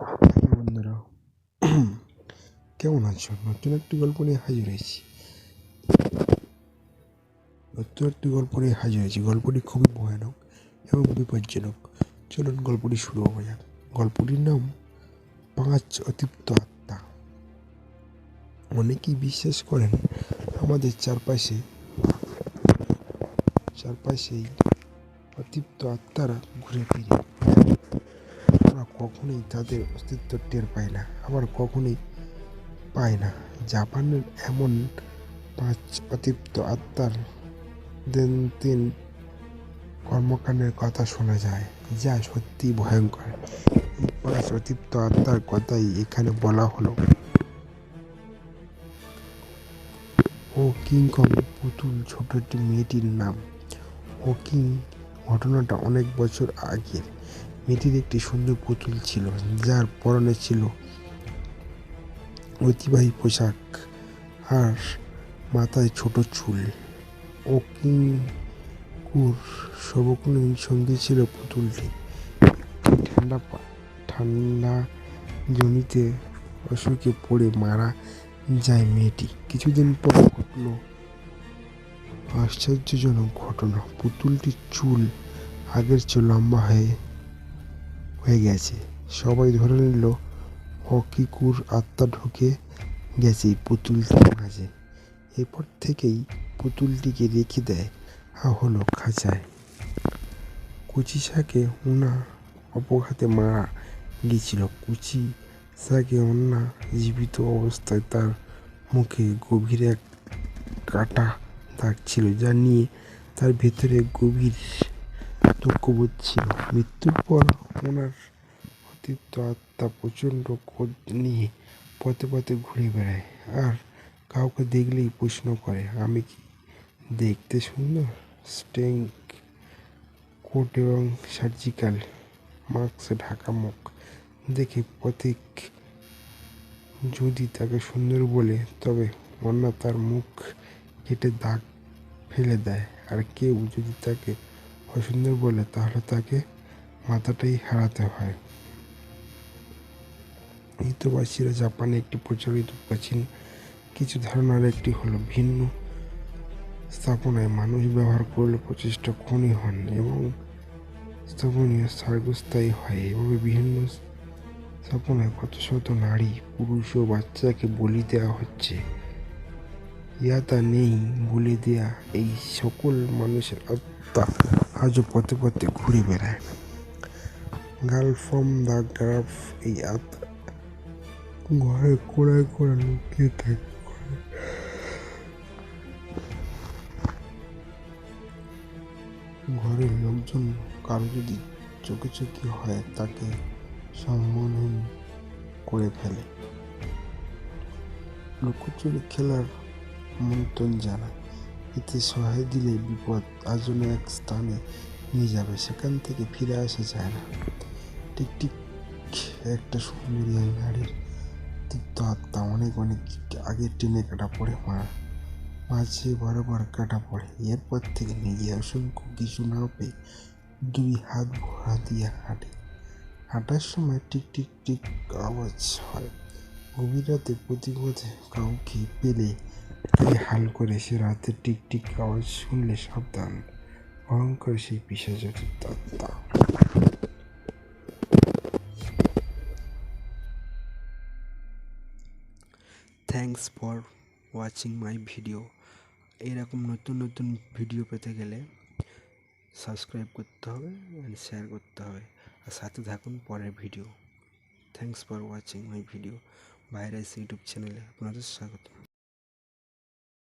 বন্ধুরা? কেমন আছো? নতুন একটি গল্প নিয়ে হাজির হয়েছি। নতুন একটি গল্প নিয়ে হাজির হয়েছি। গল্পটি খুবই ভয়ানক এবং বিপজ্জনক। চলুন গল্পটি শুরু হওয়া যাক। গল্পটির নাম পাঁচ অতৃপ্ত আত্মা। অনেকেই বিশ্বাস করেন আমাদের চারপাশে, চারপাশেই অতৃপ্ত আত্মারা ঘুরে ফিরে। আমরা কখনোই তাদের অস্তিত্ব টের পাই না, আবার কখনোই পাই না। জাপানের এমন পাঁচ অতৃপ্ত আত্মার দিন তিন কর্মকাণ্ডের কথা শোনা যায়, যা সত্যি ভয়ঙ্কর। পাঁচ অতৃপ্ত আত্মার কথাই এখানে বলা হলো। ও কিংকং পুতুল ছোট একটি মেয়েটির নাম। ও কিং, ঘটনাটা অনেক বছর আগের। মেয়েটির একটি সুন্দর পুতুল ছিল, যার পরনে ছিল ঐতিবাহী পোশাক আর মাথায় ছোট চুল ও কিঙ্কুর সর্বক্ষণিক সঙ্গী ছিল পুতুলটি। ঠান্ডা ঠান্ডা জমিতে অসুখে পড়ে মারা যায় মেয়েটি। কিছুদিন পর ঘটলো আশ্চর্যজনক ঘটনা। পুতুলটির চুল আগের চেয়ে লম্বা হয়ে হয়ে গেছে। সবাই ধরে নিল, হকিকুর আত্মা ঢুকে গেছে পুতুলটির মাঝে। এরপর থেকেই পুতুলটিকে রেখে দেয় হলো খাঁচায়। কুচি শাকে উনা অপঘাতে মারা গিয়েছিল কুচি শাকে অন্যা জীবিত অবস্থায় তার মুখে গভীর এক কাটা দাগ ছিল যা নিয়ে তার ভেতরে গভীর দুঃখবোধ ছিল। মৃত্যুর পর ওনার অতীত আত্মা প্রচণ্ড ক্রোধ নিয়ে পথে পথে ঘুরে বেড়ায়। আর কাউকে দেখলেই প্রশ্ন করে, আমি কি দেখতে সুন্দর? স্টেঙ্ক কোট এবং সার্জিক্যাল মাস্ক ঢাকা মুখ দেখে প্রতীক যদি তাকে সুন্দর বলে, তবে অন্য তার মুখ কেটে দাগ ফেলে দেয়। আর কেউ যদি তাকে অসুন্দর বলে, তাহলে তাকে মাথাটাই হারাতে হয়। হিতবাসীরা জাপানে একটি প্রচলিত প্রাচীন কিছু ধারণার একটি হলো ভিন্ন স্থাপনায় মানুষ ব্যবহার করলে প্রচেষ্টা খনি হন এবং স্থাপনীয় স্বর্গস্থায়ী হয়। এভাবে বিভিন্ন স্থাপনায় কত শত নারী, পুরুষ ও বাচ্চাকে বলি দেওয়া হচ্ছে। ইয়া তা নেই বলে দেয়া এই সকল মানুষের আত্মা আজও পথে পথে ঘুরে বেড়ায়। গার্ল ফ্রম দ্য গ্রাফ এই আত্মা ঘরে কোড়ায় কোড়া লুকিয়ে থাকে। ঘরের লোকজন কারও যদি চোখে চোখে হয়, তাকে সম্মানহীন করে ফেলে। লুকোচুরি খেলার আমন্ত্রণ জানায়। এতে সহায় দিলে বিপদ আজনে এক স্থানে নিয়ে যাবে, সেখান থেকে ফিরে আসা যায় না। টিকটিক একটা সুন্দরী নারীর তিক্ত আত্মা অনেক অনেক আগে টেনে কাটা পড়ে, মা। মাঝে বারবার কাটা পড়ে। এরপর থেকে নিজে অসংখ্য কিছু না পেয়ে দুই হাত ভরা দিয়ে হাঁটে। হাঁটার সময় টিক টিক টিক আওয়াজ হয়। গভীর রাতে প্রতিপথে কাউকে পেলে হাল করে সে রাতে টিক টিক আওয়াজ শুনলে সাবধান। ভয়ঙ্কর সেই পিসাচটির আত্মা thanks for watching my video এরকম নতুন নতুন ভিডিও পেতে গেলে সাবস্ক্রাইব করতে হবে অ্যান্ড শেয়ার করতে হবে। আর সাথে থাকুন পরের video thanks for watching my video virus YouTube চ্যানেলে আপনাদের স্বাগত।